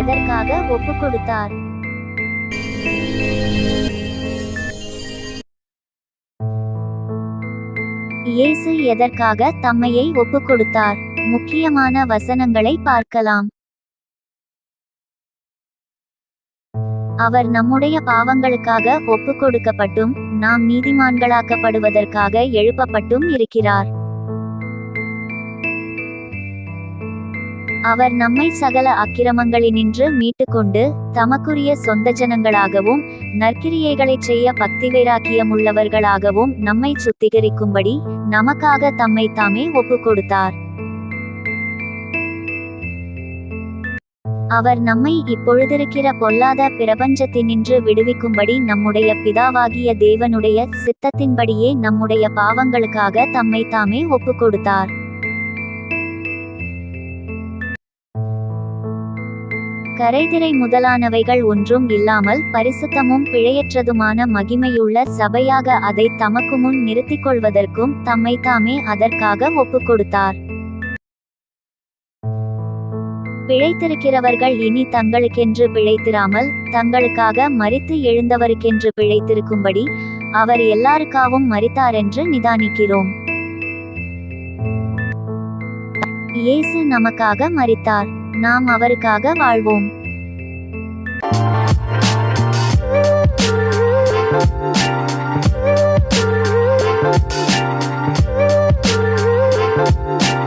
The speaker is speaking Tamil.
எதற்காக ஒப்பு கொடுத்தார்? இயேசு எதற்காக தம்மையை ஒப்பு கொடுத்தார்? முக்கியமான வசனங்களை பார்க்கலாம். அவர் நம்முடைய பாவங்களுக்காக ஒப்பு கொடுக்கப்பட்டும் நாம் நீதிமான்களாக்கப்படுவதற்காக எழுப்பப்பட்டும் இருக்கிறார். அவர் நம்மை சகல அக்கிரமங்களினின்று மீட்டுக்கொண்டு தமக்குரிய சொந்த ஜனங்களாகவும் நற்கிரியைகளைச் செய்ய பக்தி வைராக்கியமுள்ளவர்களாகவும் நம்மை சுத்திகரிக்கும்படி நமக்காக தம்மை தாமே ஒப்பு கொடுத்தார் அவர் நம்மை இப்பொழுதிருக்கிற பொல்லாத பிரபஞ்சத்தினின்று விடுவிக்கும்படி நம்முடைய பிதாவாகிய தேவனுடைய சித்தத்தின்படியே நம்முடைய பாவங்களுக்காக தம்மை தாமே ஒப்பு கொடுத்தார் கரைதிரை முதலானவைகள் ஒன்றும் இல்லாமல் பரிசுத்தமும் பிழையற்றதுமான மகிமையுள்ள சபையாக அதை தமக்கு முன் நிறுத்திக் கொள்வதற்கும் தம்மை தாமே அதற்காக ஒப்புக் கொடுத்தார் பிழைத்திருக்கிறவர்கள் இனி தங்களுக்கென்று பிழைத்திராமல் தங்களுக்காக மறித்து எழுந்தவருக்கென்று பிழைத்திருக்கும்படி அவர் எல்லாருக்காவும் மறித்தாரென்று நிதானிக்கிறோம். இயேசு நமக்காக மறித்தார் நாம் அவருக்காக வாழ்வோம்.